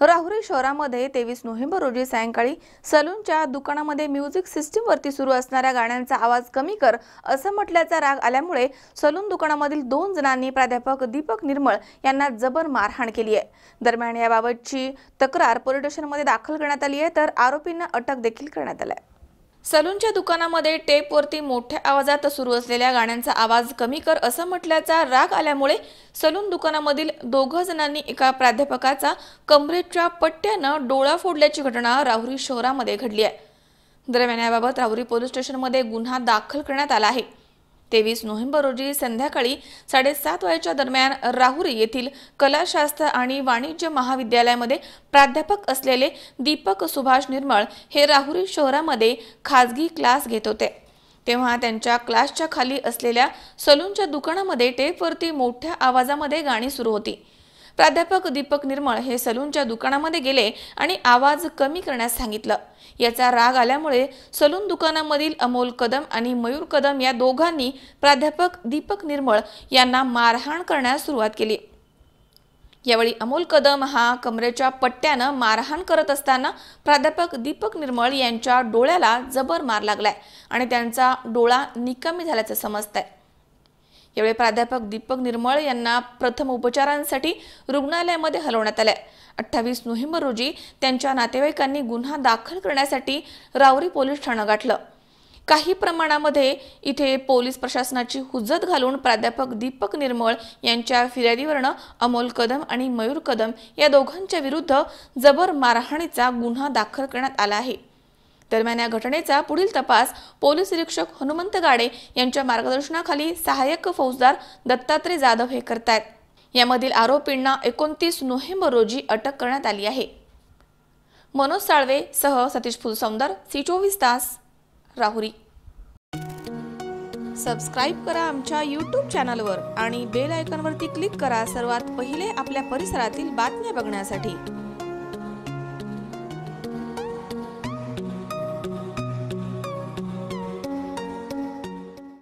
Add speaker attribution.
Speaker 1: राहुरी शहरामध्ये तेवीस नोव्हेंबर रोजी सायंकाळी सलूनच्या दुकानामध्ये म्युझिक सिस्टीमवरती सुरू असणाऱ्या गाण्यांचा आवाज कमी कर असं म्हटल्याचा राग आल्यामुळे सलून दुकानामधील दोन जणांनी प्राध्यापक दीपक निर्मळ यांना जबर मारहाण केली आहे. दरम्यान याबाबतची तक्रार पोलीस स्टेशनमध्ये दाखल करण्यात आली आहे तर आरोपींना अटक देखील करण्यात आली आहे. सलूनच्या दुकानामध्ये टेपवरती मोठ्या आवाजात सुरू असलेल्या गाण्यांचा आवाज कमी कर असं म्हटल्याचा राग आल्यामुळे सलून दुकानामधील दोघं जणांनी एका प्राध्यापकाचा कमरेच्या पट्ट्यानं डोळा फोडल्याची घटना राहुरी शहरामध्ये घडली आहे. दरम्यान याबाबत राहुरी पोलीस स्टेशनमध्ये गुन्हा दाखल करण्यात आला आहे. तेवीस नोव्हेंबर रोजी संध्याकाळी साडेसात वाजेच्या दरम्यान राहुरी येथील कलाशास्त्र आणि वाणिज्य महाविद्यालयामध्ये प्राध्यापक असलेले दीपक सुभाष निर्मळ हे राहुरी शहरामध्ये खाजगी क्लास घेत होते. तेव्हा त्यांच्या क्लासच्या खाली असलेल्या सलूनच्या दुकानामध्ये टेपवरती मोठ्या आवाजामध्ये गाणी सुरू होती. प्राध्यापक दीपक निर्मळ हे सलूनच्या दुकानामध्ये गेले आणि आवाज कमी करण्यास सांगितलं. याचा राग आल्यामुळे सलून दुकानामधील अमोल कदम आणि मयूर कदम या दोघांनी प्राध्यापक दीपक निर्मळ यांना मारहाण करण्यास सुरुवात केली. यावेळी अमोल कदम हा कमरेच्या पट्ट्यानं मारहाण करत असताना प्राध्यापक दीपक निर्मळ यांच्या डोळ्याला जबर मार लागलाय आणि त्यांचा डोळा निकामी झाल्याचं समजतंय. यावेळी प्राध्यापक दीपक निर्मळ यांना प्रथम उपचारांसाठी रुग्णालयामध्ये हलवण्यात आले अठ्ठावीस नोव्हेंबर रोजी त्यांच्या नातेवाईकांनी गुन्हा दाखल करण्यासाठी रावरी पोलीस ठाणं गाठलं. काही प्रमाणामध्ये इथे पोलीस प्रशासनाची हुज्जत घालून प्राध्यापक दीपक निर्मळ यांच्या फिर्यादीवरनं अमोल कदम आणि मयूर कदम या दोघांच्या विरुद्ध जबर मारहाणीचा गुन्हा दाखल करण्यात आला आहे. दरम्यान या घटनेचा पुढील तपास पोलीस निरीक्षक हनुमंत गाडे यांच्या मार्गदर्शनाखाली सहाय्यक फौजदार दत्तात्रय जाधव हे करतायत. यामधील आरोपींना एकोणतीस नोव्हेंबर रोजी अटक करण्यात आली आहे. मनोज साळवे सह सतीश फुलसौंदर सी चोवीस तास राहुरी. सबस्क्राईब करा आमच्या यूट्यूब चॅनलवर आणि बेल आयकॉनवरती क्लिक करा सर्वात पहिले आपल्या परिसरातील बातम्या बघण्यासाठी.